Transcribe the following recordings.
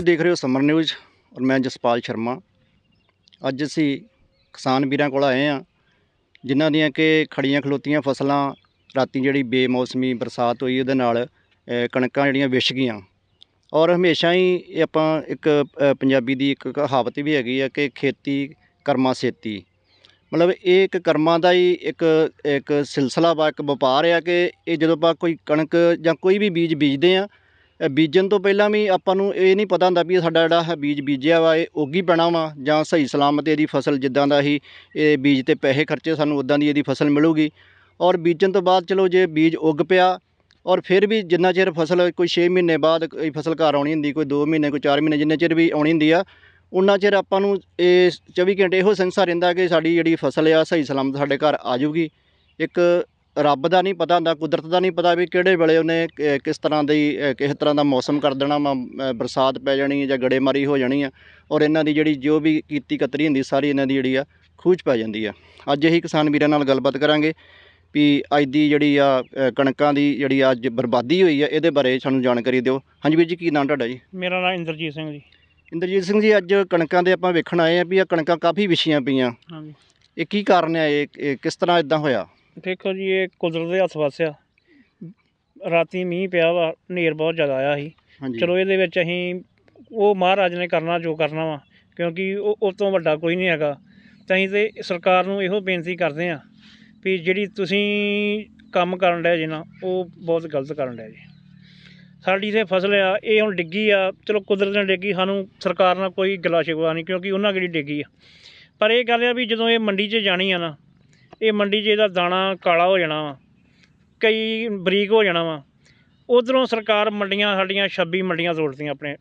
ਤੁਸੀਂ ਦੇਖ ਰਹੇ ਹੋ ਸਮਰ ਨਿਊਜ਼ ਔਰ ਮੈਂ ਜਸਪਾਲ ਸ਼ਰਮਾ। ਅੱਜ ਅਸੀਂ ਕਿਸਾਨ ਵੀਰਾਂ ਕੋਲ ਆਏ ਆ ਜਿਨ੍ਹਾਂ ਦੀਆਂ ਕਿ ਖੜੀਆਂ ਖਲੋਤੀਆਂ ਫਸਲਾਂ, ਰਾਤੀ ਜਿਹੜੀ ਬੇਮੌਸਮੀ ਬਰਸਾਤ ਹੋਈ ਉਹਦੇ ਨਾਲ ਕਣਕਾਂ ਜਿਹੜੀਆਂ ਵਿਛ ਗਈਆਂ। ਔਰ ਹਮੇਸ਼ਾ ਹੀ ਇਹ ਆਪਾਂ ਇੱਕ ਪੰਜਾਬੀ ਦੀ ਇੱਕ ਕਹਾਵਤ ਵੀ ਹੈਗੀ ਆ ਕਿ ਖੇਤੀ ਕਰਮਾ ਸੇਤੀ। ਮਤਲਬ ਇਹ ਇੱਕ ਕਰਮਾਂ ਦਾ ਹੀ ਇੱਕ ਇੱਕ ਸਿਲਸਿਲਾ ਵਾ ਇੱਕ ਵਪਾਰ ਆ ਕਿ ਇਹ ਜਦੋਂ ਆਪਾਂ ਕੋਈ ਕਣਕ ਜਾਂ ਕੋਈ ਵੀ ਬੀਜ ਬੀਜਦੇ ਆ ਬੀਜਣ ਤੋਂ ਪਹਿਲਾਂ ਵੀ ਆਪਾਂ ਨੂੰ ਇਹ ਨਹੀਂ ਪਤਾ ਹੁੰਦਾ ਵੀ ਸਾਡਾ ਜਿਹੜਾ ਹੈ ਬੀਜ ਬੀਜਿਆ ਵਾ, ਇਹ ਉੱਗੀ ਪੈਣਾ ਵਾ ਜਾਂ ਸਹੀ ਸਲਾਮਤ ਇਹਦੀ ਫਸਲ ਜਿੱਦਾਂ ਦਾ ਹੀ ਇਹ ਬੀਜ ਤੇ ਪੈਸੇ ਖਰਚੇ ਸਾਨੂੰ ਉਦਾਂ ਦੀ ਇਹਦੀ ਫਸਲ ਮਿਲੂਗੀ। ਔਰ ਬੀਜਣ ਤੋਂ ਬਾਅਦ ਚਲੋ ਜੇ ਬੀਜ ਉੱਗ ਪਿਆ ਔਰ ਫਿਰ ਵੀ ਜਿੰਨਾ ਚਿਰ ਫਸਲ ਕੋਈ 6 ਮਹੀਨੇ ਬਾਅਦ ਕੋਈ ਫਸਲ ਘਰ ਆਉਣੀ ਹੁੰਦੀ, ਕੋਈ 2 ਮਹੀਨੇ, ਕੋਈ 4 ਮਹੀਨੇ ਜਿੰਨੇ ਚਿਰ ਵੀ ਆਉਣੀ ਹੁੰਦੀ ਆ, ਉਨਾ ਚਿਰ ਆਪਾਂ ਨੂੰ ਇਹ 24 ਘੰਟੇ ਇਹੋ ਸੰਸਾ ਰਹਿੰਦਾ ਕਿ ਸਾਡੀ ਜਿਹੜੀ ਫਸਲ ਆ ਸਹੀ ਸਲਾਮਤ ਸਾਡੇ ਘਰ ਆ ਜਾਊਗੀ। ਇੱਕ ਰੱਬ ਦਾ ਨਹੀਂ ਪਤਾ ਹੁੰਦਾ ਕੁਦਰਤ ਦਾ ਨਹੀਂ ਪਤਾ ਵੀ ਕਿਹੜੇ ਵੇਲੇ ਉਹਨੇ ਕਿਸ ਤਰ੍ਹਾਂ ਦੀ ਕਿਸ ਤਰ੍ਹਾਂ ਦਾ ਮੌਸਮ ਕਰ ਦੇਣਾ ਵਾ ਬਰਸਾਤ ਪੈ ਜਾਣੀ ਜਾਂ ਗੜੇਮਾਰੀ ਹੋ ਜਾਣੀ ਆ ਔਰ ਇਹਨਾਂ ਦੀ ਜਿਹੜੀ ਜੋ ਵੀ ਕੀਤੀ ਕਤਰੀ ਹੁੰਦੀ ਸਾਰੀ ਇਹਨਾਂ ਦੀ ਜਿਹੜੀ ਆ ਖੂਚ ਪੈ ਜਾਂਦੀ ਆ। ਅੱਜ ਇਹੀ ਕਿਸਾਨ ਵੀਰਾਂ ਨਾਲ ਗੱਲਬਾਤ ਕਰਾਂਗੇ ਵੀ ਅੱਜ ਦੀ ਜਿਹੜੀ ਆ ਕਣਕਾਂ ਦੀ ਜਿਹੜੀ ਅੱਜ ਬਰਬਾਦੀ ਹੋਈ ਆ ਇਹਦੇ ਬਾਰੇ ਸਾਨੂੰ ਜਾਣਕਾਰੀ ਦਿਓ। ਹਾਂਜੀ ਵੀਰ ਜੀ ਕੀ ਨਾਮ ਤੁਹਾਡਾ ਜੀ? ਮੇਰਾ ਨਾਮ ਇੰਦਰਜੀਤ ਸਿੰਘ ਜੀ। ਇੰਦਰਜੀਤ ਸਿੰਘ ਜੀ ਅੱਜ ਕਣਕਾਂ ਦੇ ਆਪਾਂ ਵੇਖਣ ਆਏ ਆ ਵੀ ਆ ਕਣਕਾਂ ਕਾਫੀ ਵਿਛੀਆਂ ਪਈਆਂ। ਹਾਂਜੀ। ਇਹ ਕੀ ਕਾਰਨ ਹੈ ਇਹ ਇਹ ਕਿਸ ਤਰ੍ਹਾਂ ਇਦਾਂ ਹੋਇਆ? ਦੇਖੋ ਜੀ ਇਹ ਕੁਦਰਤ ਦੇ ਹੱਥ ਵਸਿਆ ਰਾਤੀ ਮੀਂਹ ਪਿਆ ਵਾ ਹਨੇਰ ਬਹੁਤ ਜ਼ਿਆਦਾ ਆਇਆ ਸੀ। ਹਾਂਜੀ। ਚਲੋ ਇਹਦੇ ਵਿੱਚ ਅਸੀਂ ਉਹ ਮਹਾਰਾਜ ਨੇ ਕਰਨਾ ਜੋ ਕਰਨਾ ਵਾ ਕਿਉਂਕਿ ਉਹ ਉਹ ਤੋਂ ਵੱਡਾ ਕੋਈ ਨਹੀਂ ਹੈਗਾ। ਤਾਂ ਅਸੀਂ ਤੇ ਸਰਕਾਰ ਨੂੰ ਇਹੋ ਬੇਨਤੀ ਕਰਦੇ ਆ ਵੀ ਜਿਹੜੀ ਤੁਸੀਂ ਕੰਮ ਕਰਨ ਡਏ ਜੇ ਨਾ ਉਹ ਬਹੁਤ ਗਲਤ ਕਰਨ ਡਏ ਜੀ। ਸਾਡੀ ਤੇ ਫਸਲ ਆ ਇਹ ਹੁਣ ਡਿੱਗੀ ਆ। ਚਲੋ ਕੁਦਰਤ ਨੇ ਡਿੱਗੀ ਸਾਨੂੰ ਸਰਕਾਰ ਨਾਲ ਕੋਈ ਗਿਲਾ ਸ਼ਿਕਵਾ ਨਹੀਂ ਕਿਉਂਕਿ ਉਹਨਾਂ ਕਿਹੜੀ ਡਿੱਗੀ ਆ। ਪਰ ਇਹ ਗੱਲ ਆ ਵੀ ਜਦੋਂ ਇਹ ਮੰਡੀ 'ਚ ਜਾਣੀ ਆ ਨਾ ਇਹ ਮੰਡੀ 'ਚ ਇਹਦਾ ਦਾਣਾ ਕਾਲਾ ਹੋ ਜਾਣਾ ਵਾ ਕਈ ਬਰੀਕ ਹੋ ਜਾਣਾ ਵਾ। ਉਧਰੋਂ ਸਰਕਾਰ ਮੰਡੀਆਂ ਸਾਡੀਆਂ 26 ਮੰਡੀਆਂ ਤੋੜਤੀਆਂ ਆਪਣੇ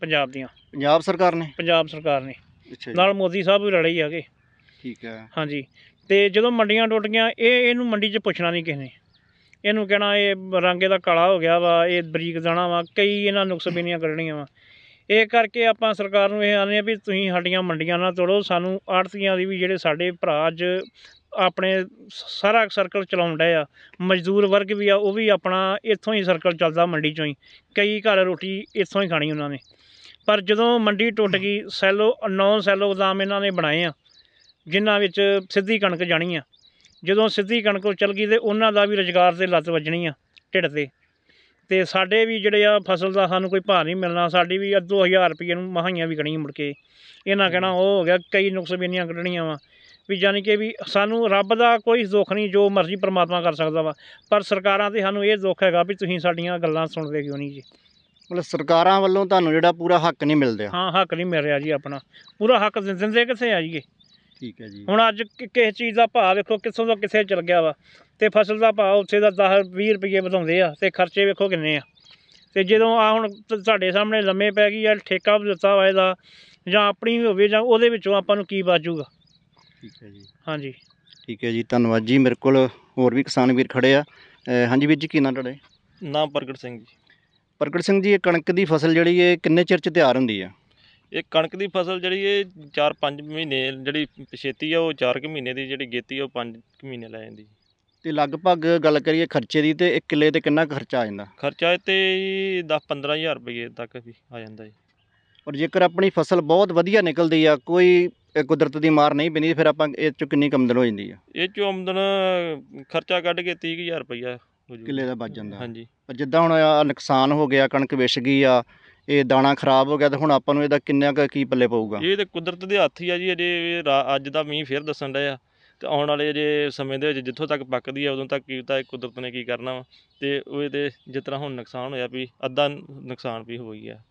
ਪੰਜਾਬ ਦੀਆਂ। ਪੰਜਾਬ ਸਰਕਾਰ ਨੇ? ਪੰਜਾਬ ਸਰਕਾਰ ਨੇ। ਅੱਛਾ ਨਾਲ ਮੋਦੀ ਸਾਹਿਬ ਵੀ ਲੜੇ ਹੀ ਹੈਗੇ। ਠੀਕ ਹੈ। ਹਾਂਜੀ। ਤੇ ਜਦੋਂ ਮੰਡੀਆਂ ਟੁੱਟ ਗਈਆਂ ਇਹ ਇਹਨੂੰ ਮੰਡੀ 'ਚ ਪੁੱਛਣਾ ਨਹੀਂ ਕਿਸੇ ਨੇ। ਇਹਨੂੰ ਕਹਿਣਾ ਇਹ ਰੰਗ ਇਹਦਾ ਕਾਲਾ ਹੋ ਗਿਆ ਵਾ ਇਹ ਬਰੀਕ ਦਾਣਾ ਵਾ ਕਈ ਇਹਨਾਂ ਨੁਕਸਬੀਨੀਆਂ ਕੱਢਣੀਆਂ ਵਾ। ਇਹ ਕਰਕੇ ਆਪਾਂ ਸਰਕਾਰ ਨੂੰ ਇਹ ਆਨੇ ਆ ਵੀ ਤੁਸੀਂ ਸਾਡੀਆਂ ਮੰਡੀਆਂ ਨਾ ਤੋੜੋ ਸਾਨੂੰ ਆੜਤੀਆਂ ਦੀ ਵੀ ਜਿਹੜੇ ਸਾਡੇ ਭਰਾ ਅੱਜ ਆਪਣੇ ਸਾਰਾ ਸਰਕਲ ਚਲਾਉਣ ਡਏ ਆ। ਮਜ਼ਦੂਰ ਵਰਗ ਵੀ ਆ, ਉਹ ਵੀ ਆਪਣਾ ਇੱਥੋਂ ਹੀ ਸਰਕਲ ਚੱਲਦਾ ਮੰਡੀ ਚੋਂ ਹੀ। ਕਈ ਘਰ ਰੋਟੀ ਇੱਥੋਂ ਹੀ ਖਾਣੀ ਉਹਨਾਂ ਨੇ। ਪਰ ਜਦੋਂ ਮੰਡੀ ਟੁੱਟ ਗਈ, ਸੈਲੋ, ਨੌ ਸੈਲੋ ਗੋਦਾਮ ਇਹਨਾਂ ਨੇ ਬਣਾਏ ਆ, ਜਿਨ੍ਹਾਂ ਵਿੱਚ ਸਿੱਧੀ ਕਣਕ ਜਾਣੀ ਆ। ਜਦੋਂ ਸਿੱਧੀ ਕਣਕ ਉਹ ਚਲ ਗਈ ਤੇ ਉਹਨਾਂ ਦਾ ਵੀ ਰੁਜ਼ਗਾਰ ਤੇ ਲੱਤ ਵੱਜਣੀ ਆ, ਢਿੱਡ ਤੇ। ਤੇ ਸਾਡੇ ਵੀ ਜਿਹੜੇ ਆ ਫਸਲ ਦਾ ਸਾਨੂੰ ਕੋਈ ਭਾਅ ਨਹੀਂ ਮਿਲਣਾ, ਸਾਡੀ ਵੀ ਅੱਧੋ ਹਜ਼ਾਰ ਰੁਪਏ ਨੂੰ ਮਹਾਈਆਂ ਵੀ ਗਣੀ ਮੁੜ ਕੇ। ਇਹਨਾਂ ਕਹਿਣਾ, ਉਹ ਹੋ ਗਿਆ ਕਈ ਨੁਕਸ ਨੁਕਸਬੀਨੀਆਂ ਕੱਢਣੀਆਂ ਵਾ। ਵੀ ਜਾਣੀ ਕਿ ਵੀ ਸਾਨੂੰ ਰੱਬ ਦਾ ਕੋਈ ਦੁੱਖ ਨਹੀਂ ਜੋ ਮਰਜ਼ੀ ਪ੍ਰਮਾਤਮਾ ਕਰ ਸਕਦਾ ਵਾ। ਪਰ ਸਰਕਾਰਾਂ ਤੇ ਸਾਨੂੰ ਇਹ ਦੁੱਖ ਹੈਗਾ ਵੀ ਤੁਸੀਂ ਸਾਡੀਆਂ ਗੱਲਾਂ ਸੁਣਦੇ ਕਿਉਂ ਨਹੀਂ ਜੀ? ਮਤਲਬ ਸਰਕਾਰਾਂ ਵੱਲੋਂ ਤੁਹਾਨੂੰ ਜਿਹੜਾ ਪੂਰਾ ਹੱਕ ਨਹੀਂ ਮਿਲ ਰਿਹਾ ਹਾਂ ਹੱਕ ਨਹੀਂ ਮਿਲ ਰਿਹਾ ਜੀ ਆਪਣਾ। ਪੂਰਾ ਹੱਕ ਦਿੰਦੇ ਕਿੱਥੇ ਆ ਜੀ? ਠੀਕ ਹੈ ਜੀ। ਹੁਣ ਅੱਜ ਕਿਸੇ ਚੀਜ਼ ਦਾ ਭਾਅ ਵੇਖੋ ਕਿੱਥੋਂ ਦਾ ਕਿੱਥੇ ਚਲ ਗਿਆ ਵਾ। ਤੇ ਫਸਲ ਦਾ ਭਾਅ ਉੱਥੇ ਦਾ 10 20 ਰੁਪਏ ਵਧਾਉਂਦੇ ਆ ਤੇ ਖਰਚੇ ਵੇਖੋ ਕਿੰਨੇ ਆ। ਤੇ ਜਦੋਂ ਆ ਹੁਣ ਤੁਹਾਡੇ ਸਾਹਮਣੇ ਲੰਮੇ ਪੈ ਗਈ ਆ ਠੇਕਾ ਵੀ ਦਿੱਤਾ ਵਾ ਇਹਦਾ ਜਾਂ ਆਪਣੀ ਹੋਵੇ ਜਾਂ ਉਹਦੇ ਵਿੱਚੋਂ ਆਪਾਂ ਨੂੰ ਕੀ ਬਾਜੂਗਾ ਠੀਕ ਹੈ ਜੀ। ਹਾਂਜੀ। ਠੀਕ ਹੈ ਜੀ ਧੰਨਵਾਦ ਜੀ। ਮੇਰੇ ਕੋਲ ਹੋਰ ਵੀ ਕਿਸਾਨ ਵੀਰ ਖੜੇ ਆ। ਹਾਂਜੀ ਵੀਰ ਜੀ ਕੀ ਨਾਂ ਤੁਹਾਡਾ? ਜੀ? ਨਾਮ ਪ੍ਰਗਟ ਸਿੰਘ ਜੀ। ਪ੍ਰਗਟ ਸਿੰਘ ਜੀ ਇਹ ਕਣਕ ਦੀ ਫਸਲ ਜਿਹੜੀ ਇਹ ਕਿੰਨੇ ਚਿਰ ਚ ਤਿਆਰ ਹੁੰਦੀ ਆ? ਇਹ ਕਣਕ ਦੀ ਫਸਲ ਜਿਹੜੀ ਇਹ 4-5 ਮਹੀਨੇ ਜਿਹੜੀ ਪਛੇਤੀ ਆ ਉਹ 4 ਕੁ ਮਹੀਨੇ ਦੀ ਜਿਹੜੀ ਗੇਤੀ ਆ ਉਹ 5 ਮਹੀਨੇ ਲੈ ਜਾਂਦੀ ਤੇ ਲਗਭਗ ਗੱਲ ਕਰੀਏ ਖਰਚੇ ਦੀ ਤੇ ਇੱਕ ਕਿੱਲੇ ਤੇ ਕਿੰਨਾ ਕੁ ਖਰਚਾ ਆ ਜਾਂਦਾ? ਖਰਚਾ ਇਹ ਤੇ 10-15000 ਰੁਪਏ ਤੱਕ ਵੀ ਆ ਜਾਂਦਾ ਜੀ। ਔਰ ਜੇਕਰ ਆਪਣੀ ਫਸਲ ਬਹੁਤ ਵਧੀਆ ਨਿਕਲਦੀ ਆ ਕੋਈ ਅ, ਕੁਦਰਤ ਦੀ ਮਾਰ ਨਹੀਂ ਪੈਂਦੀ ਫਿਰ ਆਪਾਂ ਇਹ ਚੋਂ ਕਿੰਨੀ ਕਮਦਨ ਹੋ ਜਾਂਦੀ ਆ? ਇਹ ਚੋਂ ਆਮਦਨ ਖਰਚਾ ਕੱਢ ਕੇ 30000 ਰੁਪਇਆ ਹੋ ਜੂ। ਕਿੱਲੇ ਦਾ ਬਚ ਜਾਂਦਾ। ਹਾਂਜੀ। ਪਰ ਜਿੱਦਾਂ ਹੁਣ ਆ ਨੁਕਸਾਨ ਹੋ ਗਿਆ ਕਣਕ ਵਿਛ ਗਈ ਆ ਇਹ ਦਾਣਾ ਖਰਾਬ ਹੋ ਗਿਆ ਤੇ ਹੁਣ ਆਪਾਂ ਨੂੰ ਇਹਦਾ ਕਿੰਨਾ ਕੁ ਕੀ ਪੱਲੇ ਪਊਗਾ? ਇਹ ਤੇ ਕੁਦਰਤ ਦੇ ਹੱਥ ਹੀ ਆ ਜੀ ਅਜੇ ਇਹ ਰਾ- ਅੱਜ ਦਾ ਮੀਂਹ ਫੇਰ ਦੱਸਣ ਡਿਆ। ਤੇ ਆਉਣ ਵਾਲੇ ਜੇ ਸਮੇਂ ਦੇ ਵਿੱਚ ਜਿੱਥੋਂ ਤੱਕ ਪੱਕਦੀ ਆ ਉਦੋਂ ਤੱਕ ਕੀ ਇਹ ਕੁਦਰਤ ਨੇ ਕੀ ਕਰਨਾ ਵਾ। ਤੇ ਉਹ ਇਹਦੇ ਜਿਸ ਤਰ੍ਹਾਂ ਹੁਣ ਨੁਕਸਾਨ ਹੋਇਆ ਵੀ ਅੱਧਾ ਨੁਕਸਾਨ ਵੀ ਹੋ ਗਿਆ।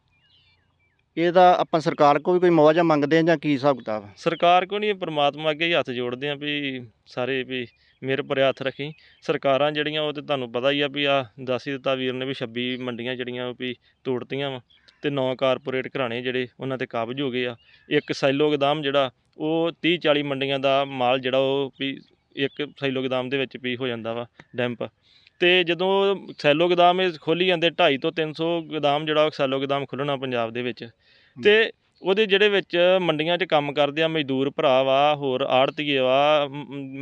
ਇਹਦਾ ਆਪਾਂ ਸਰਕਾਰ ਕੋਲ ਵੀ ਕੋਈ ਮੁਆਵਜ਼ਾ ਮੰਗਦੇ ਆ ਜਾਂ ਕੀ ਹਿਸਾਬ ਕਿਤਾਬ ਆ? ਸਰਕਾਰ ਕੋ ਨਹੀਂ ਪਰਮਾਤਮਾ ਅੱਗੇ ਹੀ ਹੱਥ ਜੋੜਦੇ ਆ ਵੀ ਸਾਰੇ ਵੀ ਮੇਰੇ ਪਰ ਹੱਥ ਰੱਖੀ। ਸਰਕਾਰਾਂ ਜਿਹੜੀਆਂ, ਉਹ ਤੇ ਤੁਹਾਨੂੰ ਪਤਾ ਹੀ ਆ ਵੀ ਆ, ਦੱਸ ਹੀ ਦਿੱਤਾ ਵੀਰ ਨੇ ਵੀ 26 ਮੰਡੀਆਂ ਜਿਹੜੀਆਂ, ਉਹ ਵੀ ਤੋੜਤੀਆਂ ਵਾ ਤੇ ਨੌ ਕਾਰਪੋਰੇਟ ਘਰਾਣੇ ਜਿਹੜੇ, ਉਹਨਾਂ ਤੇ ਕਾਬਜ ਹੋ ਗਏ ਆ। ਇੱਕ ਸੈਲੋ ਗਦਾਮ ਜਿਹੜਾ, ਉਹ 30 40 ਮੰਡੀਆਂ ਦਾ ਮਾਲ ਜਿਹੜਾ, ਉਹ ਵੀ ਇੱਕ ਸੈਲੋ ਗਦਾਮ ਦੇ ਵਿੱਚ ਵੀ ਹੋ ਜਾਂਦਾ ਵਾ, ਡੈਂਪ। ਤੇ ਜਦੋਂ ਸੈਲੋ ਗੋਦਾਮ ਇਹ ਖੋਲੀ ਜਾਂਦੇ 250 ਤੋਂ 300 ਗੋਦਾਮ ਜਿਹੜਾ ਸੈਲੋ ਗੋਦਾਮ ਖੁੱਲਣਾ ਪੰਜਾਬ ਦੇ ਵਿੱਚ। ਤੇ ਉਹਦੇ ਜਿਹੜੇ ਵਿੱਚ ਮੰਡੀਆਂ 'ਚ ਕੰਮ ਕਰਦੇ ਆ ਮਜ਼ਦੂਰ ਭਰਾ ਵਾ ਹੋਰ ਆੜਤੀਏ ਵਾ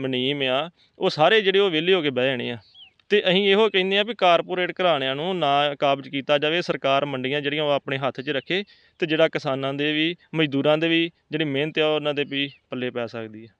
ਮਨੀਮ ਆ ਉਹ ਸਾਰੇ ਜਿਹੜੇ ਉਹ ਵਿਹਲੇ ਹੋ ਕੇ ਬਹਿ ਜਾਣੇ ਆ। ਤੇ ਅਸੀਂ ਇਹੋ ਕਹਿੰਦੇ ਆ ਵੀ ਕਾਰਪੋਰੇਟ ਘਰਾਣਿਆਂ ਨੂੰ ਨਾ ਕਾਬਜ਼ ਕੀਤਾ ਜਾਵੇ ਸਰਕਾਰ ਮੰਡੀਆਂ ਜਿਹੜੀਆਂ ਉਹ ਆਪਣੇ ਹੱਥ 'ਚ ਰੱਖੇ ਤੇ ਜਿਹੜਾ ਕਿਸਾਨਾਂ ਦੇ ਵੀ ਮਜ਼ਦੂਰਾਂ ਦੇ ਵੀ ਜਿਹੜੀ ਮਿਹਨਤ ਆ ਉਹਨਾਂ ਦੇ ਵੀ ਪੱਲੇ ਪੈ ਸਕਦੀ ਹੈ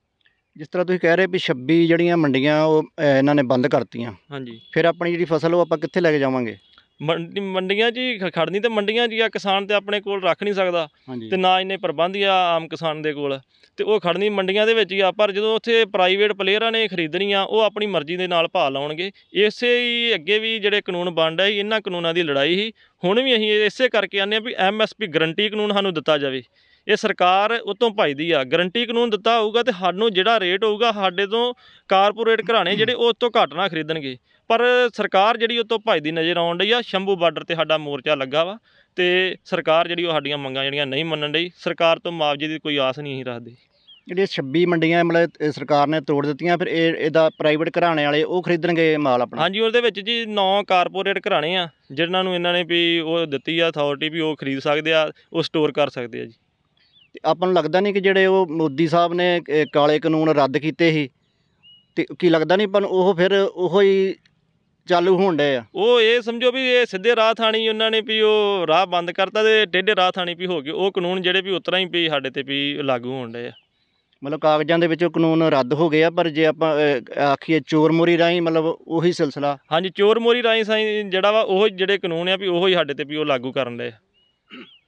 ਜਿਸ ਤਰ੍ਹਾਂ ਤੁਸੀਂ ਕਹਿ ਰਹੇ ਵੀ 26 ਜਿਹੜੀਆਂ ਮੰਡੀਆਂ ਉਹ ਇਹਨਾਂ ਨੇ ਬੰਦ ਕਰਤੀਆਂ। ਹਾਂਜੀ। ਫਿਰ ਆਪਣੀ ਜਿਹੜੀ ਫਸਲ ਉਹ ਆਪਾਂ ਕਿੱਥੇ ਲੈ ਕੇ ਜਾਵਾਂਗੇ? ਮੰਡੀ ਮੰਡੀਆਂ 'ਚ ਹੀ ਖ- ਖੜਨੀ ਤੇ ਮੰਡੀਆਂ 'ਚ ਹੀ ਆ ਕਿਸਾਨ ਤੇ ਆਪਣੇ ਕੋਲ ਰੱਖ ਨਹੀਂ ਸਕਦਾ। ਹਾਂਜੀ। ਤੇ ਨਾ ਇੰਨੇ ਪ੍ਰਬੰਧ ਆ ਆਮ ਕਿਸਾਨ ਦੇ ਕੋਲ। ਤੇ ਉਹ ਖੜਨੀ ਮੰਡੀਆਂ ਦੇ ਵਿੱਚ ਹੀ ਆ ਪਰ ਜਦੋਂ ਉੱਥੇ ਪ੍ਰਾਈਵੇਟ ਪਲੇਅਰਾਂ ਨੇ ਖਰੀਦਣੀ ਆ ਉਹ ਆਪਣੀ ਮਰਜ਼ੀ ਦੇ ਨਾਲ ਭਾਅ ਲਾਉਣਗੇ। ਇਸੇ ਹੀ ਅੱਗੇ ਵੀ ਜਿਹੜੇ ਕਾਨੂੰਨ ਬਣ ਰਹੇ ਇਹਨਾਂ ਕਾਨੂੰਨਾਂ ਦੀ ਲੜਾਈ ਸੀ। ਹੁਣ ਵੀ ਅਸੀਂ ਇਸੇ ਕਰਕੇ ਆਨੇ ਆ ਵੀ ਐਮਐਸਪੀ ਗਰੰਟੀ ਕਾਨੂੰਨ ਸਾਨੂੰ ਦਿੱਤਾ ਜਾਵੇ। ਇਹ ਸਰਕਾਰ ਉਤੋਂ ਭਜਦੀ ਆ ਗਰੰਟੀ ਕਾਨੂੰਨ ਦਿੱਤਾ ਹੋਊਗਾ ਤੇ ਸਾਨੂੰ ਜਿਹੜਾ ਰੇਟ ਹੋਊਗਾ ਸਾਡੇ ਤੋਂ ਕਾਰਪੋਰੇਟ ਘਰਾਣੇ ਜਿਹੜੇ ਉਹ ਤੋਂ ਘੱਟ ਨਾ ਖਰੀਦਣਗੇ। ਪਰ ਸਰਕਾਰ ਜਿਹੜੀ ਉਹ ਤੋਂ ਭਜਦੀ ਨਜ਼ਰ ਆਉਣ ਡਈ ਆ ਸ਼ੰਭੂ ਬਾਰਡਰ ਤੇ ਸਾਡਾ ਮੋਰਚਾ ਲੱਗਾ ਵਾ ਤੇ ਸਰਕਾਰ ਜਿਹੜੀ ਉਹ ਸਾਡੀਆਂ ਮੰਗਾਂ ਜਿਹੜੀਆਂ ਨਹੀਂ ਮੰਨਣ ਡਈ ਸਰਕਾਰ ਤੋਂ ਮੁਆਵਜ਼ੇ ਦੀ ਕੋਈ ਆਸ ਨਹੀਂ ਰੱਖਦੇ। ਜਿਹੜੀਆਂ 26 ਮੰਡੀਆਂ ਮਤਲਬ ਸਰਕਾਰ ਨੇ ਤੋੜ ਦਿੱਤੀਆਂ ਫਿਰ ਇਹ ਇਹਦਾ ਪ੍ਰਾਈਵੇਟ ਘਰਾਣੇ ਵਾਲੇ ਉਹ ਖਰੀਦਣਗੇ ਮਾਲ ਆਪਣਾ? ਹਾਂਜੀ ਉਹਦੇ ਵਿੱਚ ਜੀ ਨੌ ਕਾਰਪੋਰੇਟ ਘਰਾਣੇ ਆ ਜਿਨ੍ਹਾਂ ਨੂੰ ਇਹਨਾਂ ਨੇ ਵੀ ਉਹ ਦਿੱਤੀ ਆ ਅਥਾਰਟੀ ਵੀ ਉਹ ਖਰੀਦ ਸਕਦੇ ਆ ਉਹ ਸਟੋਰ ਕਰ ਸਕਦੇ ਆ ਜੀ। ਤੇ ਆਪਾਂ ਨੂੰ ਲੱਗਦਾ ਨਹੀਂ ਕਿ ਜਿਹੜੇ ਉਹ ਮੋਦੀ ਸਾਹਿਬ ਨੇ ਕਾਲੇ ਕਾਨੂੰਨ ਰੱਦ ਕੀਤੇ ਸੀ ਤੇ ਕੀ ਲੱਗਦਾ ਨਹੀਂ ਪਰ ਉਹ ਫਿਰ ਉਹੋ ਹੀ ਚਾਲੂ ਹੋਣ ਡਏ ਆ? ਉਹ ਇਹ ਸਮਝੋ ਵੀ ਇਹ ਸਿੱਧੇ ਰਾਹ ਥਾਣੀ ਉਹਨਾਂ ਨੇ ਵੀ ਉਹ ਰਾਹ ਬੰਦ ਕਰਤਾ ਤੇ ਟੇਢੇ ਰਾਹ ਥਾਣੀ ਵੀ ਹੋ ਗਏ। ਉਹ ਕਾਨੂੰਨ ਜਿਹੜੇ ਵੀ ਉਤਰਾ ਹੀ ਵੀ ਸਾਡੇ ਤੇ ਵੀ ਲਾਗੂ ਹੋਣ ਡਏ ਆ। ਮਤਲਬ ਕਾਗਜ਼ਾਂ ਦੇ ਵਿੱਚ ਉਹ ਕਾਨੂੰਨ ਰੱਦ ਹੋ ਗਏ ਆ ਪਰ ਜੇ ਆਪਾਂ ਆਖੀਏ ਚੋਰ ਮੋਰੀ ਰਾਹੀਂ ਮਤਲਬ ਉਹੀ ਸਿਲਸਿਲਾ। ਹਾਂਜੀ ਚੋਰ ਮੋਰੀ ਰਾਹੀਂ ਸਾਈ ਜਿਹੜਾ ਵਾ ਉਹ ਜਿਹੜੇ ਕਾਨੂੰਨ ਆ ਵੀ ਉਹੋ ਹੀ ਸਾਡੇ ਤੇ ਵੀ ਉਹ ਲਾਗੂ ਕਰਨ ਆ।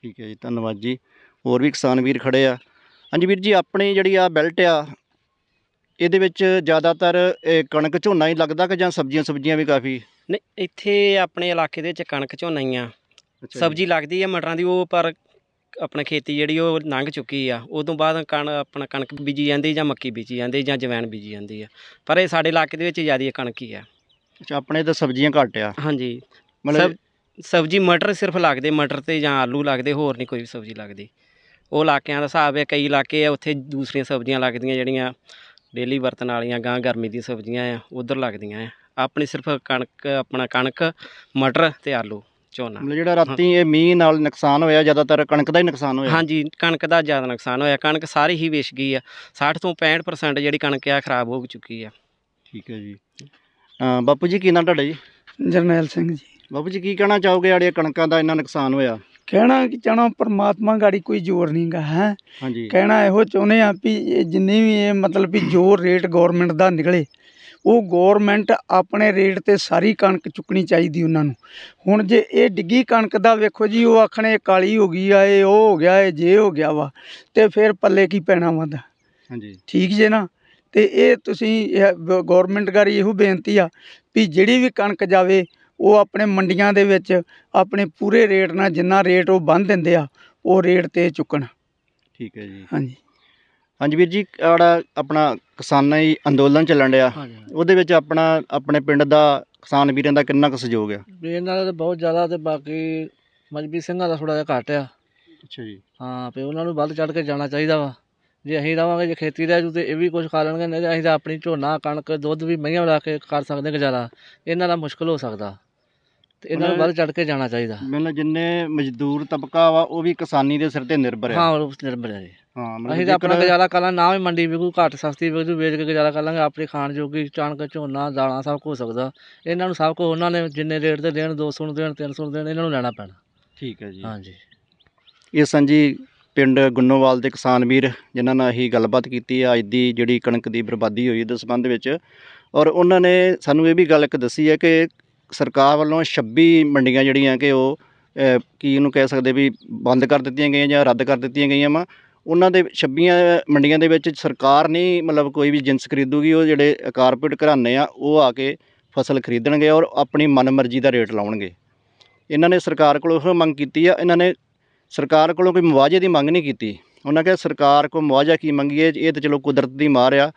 ਠੀਕ ਹੈ ਜੀ ਧੰਨਵਾਦ ਜੀ। ਹੋਰ ਵੀ ਕਿਸਾਨ ਵੀਰ ਖੜੇ ਆ। ਹਾਂਜੀ ਵੀਰ ਜੀ ਆਪਣੀ ਜਿਹੜੀ ਆ ਬੈਲਟ ਆ ਇਹਦੇ ਵਿੱਚ ਜ਼ਿਆਦਾਤਰ ਇਹ ਕਣਕ ਝੋਨਾ ਹੀ ਲੱਗਦਾ ਕਿ ਜਾਂ ਸਬਜ਼ੀਆਂ ਸਬਜ਼ੀਆਂ ਵੀ ਕਾਫੀ? ਨਹੀਂ ਇੱਥੇ ਆਪਣੇ ਇਲਾਕੇ ਦੇ ਵਿੱਚ ਕਣਕ ਝੋਨਾ ਹੀ ਆ। ਸਬਜ਼ੀ ਲੱਗਦੀ ਹੈ ਮਟਰਾਂ ਦੀ ਉਹ ਪਰ ਆਪਣਾ ਖੇਤੀ ਜਿਹੜੀ ਉਹ ਲੰਘ ਚੁੱਕੀ ਆ। ਉਦੋਂ ਬਾਅਦ ਕਣ ਆਪਣਾ ਕਣਕ ਬੀਜੀ ਜਾਂਦੀ ਜਾਂ ਮੱਕੀ ਬੀਜੀ ਜਾਂਦੀ ਜਾਂ ਜਵੈਣ ਬੀਜੀ ਜਾਂਦੀ ਆ। ਪਰ ਇਹ ਸਾਡੇ ਇਲਾਕੇ ਦੇ ਵਿੱਚ ਜ਼ਿਆਦਾ ਕਣਕ ਹੀ ਆ। ਅੱਛਾ ਆਪਣੇ ਤਾਂ ਸਬਜ਼ੀਆਂ ਘੱਟ ਆ। ਹਾਂਜੀ। ਮਤਲਬ ਸਬ- ਸਬਜ਼ੀ ਮਟਰ ਸਿਰਫ ਲੱਗਦੇ ਮਟਰ ਤੇ ਜਾਂ ਆਲੂ ਲੱਗਦੇ ਹੋਰ ਨਹੀਂ ਕੋਈ ਸਬਜ਼ੀ ਲੱਗਦੀ। ਉਹ ਇਲਾਕਿਆਂ ਦਾ ਹਿਸਾਬ ਹੈ ਕਈ ਇਲਾਕੇ ਆ ਉੱਥੇ ਦੂਸਰੀਆਂ ਸਬਜ਼ੀਆਂ ਲੱਗਦੀਆਂ ਜਿਹੜੀਆਂ ਡੇਲੀ ਵਰਤਣ ਵਾਲੀਆਂ ਗਾਂ ਗਰਮੀ ਦੀਆਂ ਸਬਜ਼ੀਆਂ ਆ ਉਧਰ ਲੱਗਦੀਆਂ ਆ। ਆਪਣੀ ਸਿਰਫ ਕਣਕ ਆਪਣਾ ਕਣਕ ਮਟਰ ਤੇ ਆਲੂ ਝੋਨਾ। ਮਤਲਬ ਜਿਹੜਾ ਰਾਤੀ ਇਹ ਮੀਂਹ ਨਾਲ ਨੁਕਸਾਨ ਹੋਇਆ ਜ਼ਿਆਦਾਤਰ ਕਣਕ ਦਾ ਹੀ ਨੁਕਸਾਨ ਹੋਇਆ। ਹਾਂਜੀ ਕਣਕ ਦਾ ਜ਼ਿਆਦਾ ਨੁਕਸਾਨ ਹੋਇਆ। ਕਣਕ ਸਾਰੀ ਹੀ ਵਿਛ ਗਈ ਆ। 60 ਤੋਂ 65% ਜਿਹੜੀ ਕਣਕ ਆ ਖਰਾਬ ਹੋ ਚੁੱਕੀ ਆ। ਠੀਕ ਹੈ ਜੀ। ਅ, ਬਾਪੂ ਜੀ ਕੀ ਨਾਂ ਤੁਹਾਡਾ ਜੀ? ਜਰਨੈਲ ਸਿੰਘ ਜੀ। ਬਾਪੂ ਜੀ ਕੀ ਕਹਿਣਾ ਚਾਹੋਗੇ ਜਿਹੜੀਆਂ ਕਣਕਾਂ ਦਾ ਇੰਨਾ ਨੁਕਸਾਨ ਹੋਇਆ? ਕਹਿਣਾ ਕਿ ਚਾਹਣਾ ਪਰਮਾਤਮਾ ਗਾੜੀ ਕੋਈ ਜ਼ੋਰ ਨਹੀਂਗਾ ਹੈ? ਹਾਂਜੀ। ਕਹਿਣਾ ਇਹੋ ਚਾਹੁੰਦੇ ਆ ਵੀ ਇਹ ਜਿੰਨੀ ਵੀ ਇਹ ਮਤਲਬ ਵੀ ਜੋ ਰੇਟ ਗਵਰਨਮੈਂਟ ਦਾ ਨਿਕਲੇ ਉਹ ਗਵਰਨਮੈਂਟ ਆਪਣੇ ਰੇਟ ਤੇ ਸਾਰੀ ਕਣਕ ਚੁੱਕਣੀ ਚਾਹੀਦੀ ਉਹਨਾਂ ਨੂੰ। ਹੁਣ ਜੇ ਇਹ ਡਿੱਗੀ ਕਣਕ ਦਾ ਵੇਖੋ ਜੀ ਉਹ ਆਖਣੇ ਕਾਲੀ ਹੋ ਗਈ ਆ ਇਹ ਉਹ ਹੋ ਗਿਆ ਇਹ ਜੇ ਹੋ ਗਿਆ ਵਾ ਤੇ ਫਿਰ ਪੱਲੇ ਕੀ ਪੈਣਾ ਵਾ ਦਾ ਹਾਂਜੀ। ਠੀਕ ਜੇ ਨਾ? ਤੇ ਇਹ ਤੁਸੀਂ ਗਵਰਨਮੈਂਟ ਗਾਰੀ ਇਹੋ ਬੇਨਤੀ ਆ ਵੀ ਜਿਹੜੀ ਵੀ ਕਣਕ ਜਾਵੇ ਉਹ ਆਪਣੇ ਮੰਡੀਆਂ ਦੇ ਵਿੱਚ ਆਪਣੇ ਪੂਰੇ ਰੇਟ ਨਾਲ ਜਿੰਨਾ ਰੇਟ ਉਹ ਬੰਨ ਦਿੰਦੇ ਆ ਉਹ ਰੇਟ ਤੇ ਚੁੱਕਣ। ਠੀਕ ਹੈ ਜੀ। ਹਾਂਜੀ। ਹਾਂਜੀ ਵੀਰ ਜੀ ਜਿਹੜਾ ਆਪਣਾ ਕਿਸਾਨੀ ਅੰਦੋਲਨ ਚੱਲਣ ਡਿਆ। ਉਹਦੇ ਵਿੱਚ ਆਪਣਾ ਆਪਣੇ ਪਿੰਡ ਦਾ ਕਿਸਾਨ ਵੀਰਾਂ ਦਾ ਕਿੰਨਾ ਕੁ ਸਹਿਯੋਗ ਆ? ਇਹਨਾਂ ਦਾ ਤਾਂ ਬਹੁਤ ਜ਼ਿਆਦਾ ਤੇ ਬਾਕੀ ਮਜਬੀ ਸਿੰਘਾਂ ਦਾ ਥੋੜਾ ਜਿਹਾ ਘੱਟ ਆ। ਅੱਛਾ ਜੀ। ਹਾਂ ਤੇ ਉਹਨਾਂ ਨੂੰ ਵੱਧ ਚੜ ਕੇ ਜਾਣਾ ਚਾਹੀਦਾ ਵਾ। ਜੇ ਅਸੀਂ ਰਵਾਂਗੇ ਜੇ ਖੇਤੀ ਰਹਿ ਜੂ ਤੇ ਇਹ ਵੀ ਕੁਝ ਖਾ ਲੈਣਗੇ ਨਹੀਂ ਤੇ ਅਸੀਂ ਤਾਂ ਆਪਣੀ ਝੋਨਾ ਕਣਕ ਦੁੱਧ ਵੀ ਮਹੀਆਂ ਲਾ ਕੇ ਕਰ ਸਕਦੇ ਗੁਜ਼ਾਰਾ। ਇਹਨਾਂ ਦਾ ਮੁਸ਼ਕਲ ਹੋ ਸਕਦਾ। ਤੇ ਇਹਨਾਂ ਨੂੰ ਵੱਧ ਚੜ ਕੇ ਜਾਣਾ ਚਾਹੀਦਾ। ਮੈਨੂੰ ਜਿੰਨੇ ਮਜ਼ਦੂਰ ਤਬਕਾ ਵਾ ਉਹ ਵੀ ਕਿਸਾਨੀ ਦੇ ਸਿਰ ਤੇ ਨਿਰਭਰ ਹਾਂ ਆ ਉਹ ਨਿਰਭਰ ਹੈ ਜੀ। ਹਾਂ ਮਤਲਬ ਅਸੀਂ ਤਾਂ ਆਪਣਾ ਜੇਕਰ- ਗੁਜ਼ਾਰਾ ਕਰ ਲਾਂਗੇ ਨਾ ਵੀ ਮੰਡੀ ਵਿਕੂ ਘੱਟ ਸਸਤੀ ਵਿਕੂ ਵੇਚ ਕੇ ਗੁਜ਼ਾਰਾ ਕਰ ਲਾਂਗੇ ਆਪਣੀ ਖਾਣ ਜੋਗੀ ਕਣਕ ਝੋਨਾ ਦਾਲਾਂ ਸਭ ਕੁਝ ਹੋ ਸਕਦਾ। ਇਹਨਾਂ ਨੂੰ ਸਭ ਕੁਝ ਉਹਨਾਂ ਨੇ ਜਿੰਨੇ ਰੇਟ ਤੇ ਦੇਣ 200 ਨੂੰ ਦੇਣ 300 ਨੂੰ ਦੇਣ ਇਹਨਾਂ ਨੂੰ ਲੈਣਾ ਪੈਣਾ। ਠੀਕ ਹੈ ਜੀ। ਹਾਂਜੀ। ਇਹ ਸੰਜੀ ਪਿੰਡ ਗੁੰਨੋਵਾਲ ਦੇ ਕਿਸਾਨ ਵੀਰ ਜਿਨ੍ਹਾਂ ਨਾਲ ਅਸੀਂ ਗੱਲਬਾਤ ਕੀਤੀ ਆ ਅੱਜ ਦੀ ਜਿਹੜੀ ਕਣਕ ਦੀ ਬਰਬਾਦੀ ਹੋਈ ਦੇ ਸੰਬੰਧ ਵਿੱਚ। ਔਰ ਉਹਨਾਂ ਨੇ ਸਾਨੂੰ ਇਹ ਵੀ ਗੱਲ ਇੱਕ ਦੱਸੀ ਹੈ ਕਿ ਸਰਕਾਰ ਵੱਲੋਂ 26 ਮੰਡੀਆਂ ਜਿਹੜੀਆਂ ਕਿ ਉਹ ਕੀ ਇਹਨੂੰ ਕਹਿ ਸਕਦੇ ਵੀ ਬੰਦ ਕਰ ਦਿੱਤੀਆਂ ਗਈਆਂ ਜਾਂ ਰੱਦ ਕਰ ਦਿੱਤੀਆਂ ਗਈਆਂ ਵਾ, ਉਹਨਾਂ ਦੇ 26 ਮੰਡੀਆਂ ਦੇ ਵਿੱਚ ਸਰਕਾਰ ਨਹੀਂ ਮਤਲਬ ਕੋਈ ਵੀ ਜਿੰਸ ਖਰੀਦੂਗੀ, ਉਹ ਜਿਹੜੇ ਕਾਰਪੋਰੇਟ ਘਰਾਣੇ ਆ, ਉਹ ਆ ਕੇ ਫਸਲ ਖਰੀਦਣਗੇ ਔਰ ਆਪਣੀ ਮਨਮਰਜ਼ੀ ਦਾ ਰੇਟ ਲਾਉਣਗੇ। ਇਹਨਾਂ ਨੇ ਸਰਕਾਰ ਕੋਲੋਂ ਉਹ ਮੰਗ ਕੀਤੀ ਆ, ਇਹਨਾਂ ਨੇ ਸਰਕਾਰ ਕੋਲੋਂ ਕੋਈ ਮੁਆਵਜ਼ੇ ਦੀ ਮੰਗ ਨਹੀਂ ਕੀਤੀ। ਉਹਨਾਂ ਕਿਹਾ, ਸਰਕਾਰ ਕੋਲ ਮੁਆਵਜ਼ਾ ਕੀ ਮੰਗੀਏ? ਇਹ ਤਾਂ ਚਲੋ ਕੁਦਰਤ ਦੀ ਮਾਰ ਆ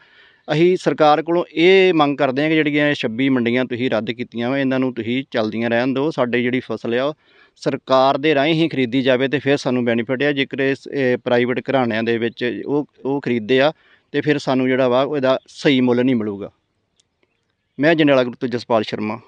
ਅਸੀਂ ਸਰਕਾਰ ਕੋਲੋਂ ਇਹ ਮੰਗ ਕਰਦੇ ਹਾਂ ਕਿ ਜਿਹੜੀਆਂ ਇਹ 26 ਮੰਡੀਆਂ ਤੁਸੀਂ ਰੱਦ ਕੀਤੀਆਂ ਵਾ, ਇਹਨਾਂ ਨੂੰ ਤੁਸੀਂ ਚੱਲਦੀਆਂ ਰਹਿਣ ਦਿਓ, ਸਾਡੀ ਜਿਹੜੀ ਫਸਲ ਆ, ਉਹ ਸਰਕਾਰ ਦੇ ਰਾਹੀਂ ਹੀ ਖਰੀਦੀ ਜਾਵੇ ਤੇ ਫਿਰ ਸਾਨੂੰ ਬੈਨੀਫਿਟ ਆ। ਜੇਕਰ ਇਸ ਪ੍ਰਾਈਵੇਟ ਘਰਾਣਿਆਂ ਦੇ ਵਿੱਚ ਉਹ ਉਹ ਖਰੀਦਦੇ ਆ, ਤੇ ਫਿਰ ਸਾਨੂੰ ਜਿਹੜਾ ਵਾ, ਉਹਦਾ ਸਹੀ ਮੁੱਲ ਨਹੀਂ ਮਿਲੂਗਾ। ਮੈਂ ਜੰਡਿਆਲਾ ਗਰੁੱਪ ਤੋਂ ਜਸਪਾਲ ਸ਼ਰਮਾ।